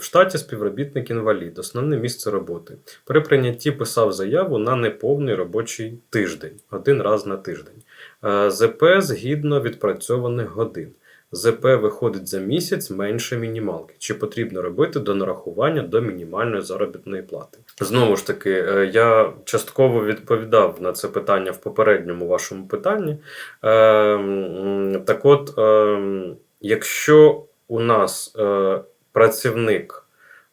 В штаті співробітник інвалід, основне місце роботи. При прийнятті писав заяву на неповний робочий тиждень, один раз на тиждень. Е, ЗП згідно відпрацьованих годин. ЗП виходить за місяць менше мінімалки. Чи потрібно робити до нарахування до мінімальної заробітної плати? Знову ж таки, е, я частково відповідав на це питання в попередньому вашому питанні. Е, Так от, е, якщо у нас працівник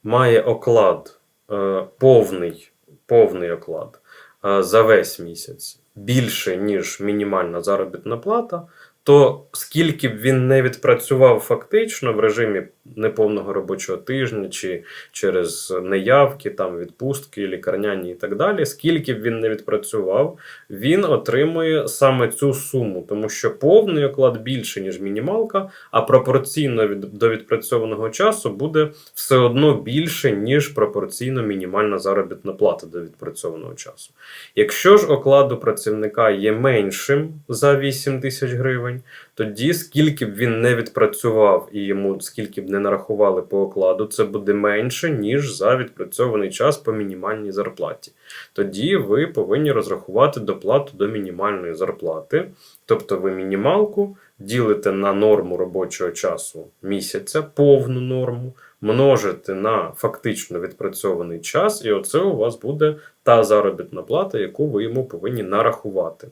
має оклад е, повний, повний оклад е, за весь місяць. Більше, ніж мінімальна заробітна плата, то скільки б він не відпрацював фактично в режимі неповного робочого тижня чи через неявки, там відпустки, лікарняні і так далі, скільки б він не відпрацював, він отримує саме цю суму, тому що повний оклад більше, ніж мінімалка, а пропорційно від, до відпрацьованого часу буде все одно більше, ніж пропорційно мінімальна заробітна плата до відпрацьованого часу. Якщо ж окладу працівника є меншим за 8 тисяч гривень, тоді скільки б він не відпрацював і йому скільки б не нарахували по окладу, це буде менше, ніж за відпрацьований час по мінімальній зарплаті. Тоді ви повинні розрахувати доплату до мінімальної зарплати, тобто ви мінімалку ділите на норму робочого часу місяця, повну норму, множите на фактично відпрацьований час, і оце у вас буде та заробітна плата, яку ви йому повинні нарахувати.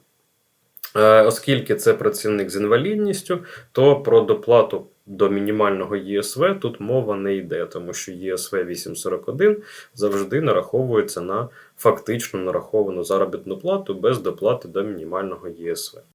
Е, Оскільки це працівник з інвалідністю, то про доплату до мінімального ЄСВ тут мова не йде, тому що ЄСВ 841 завжди нараховується на фактично нараховану заробітну плату без доплати до мінімального ЄСВ.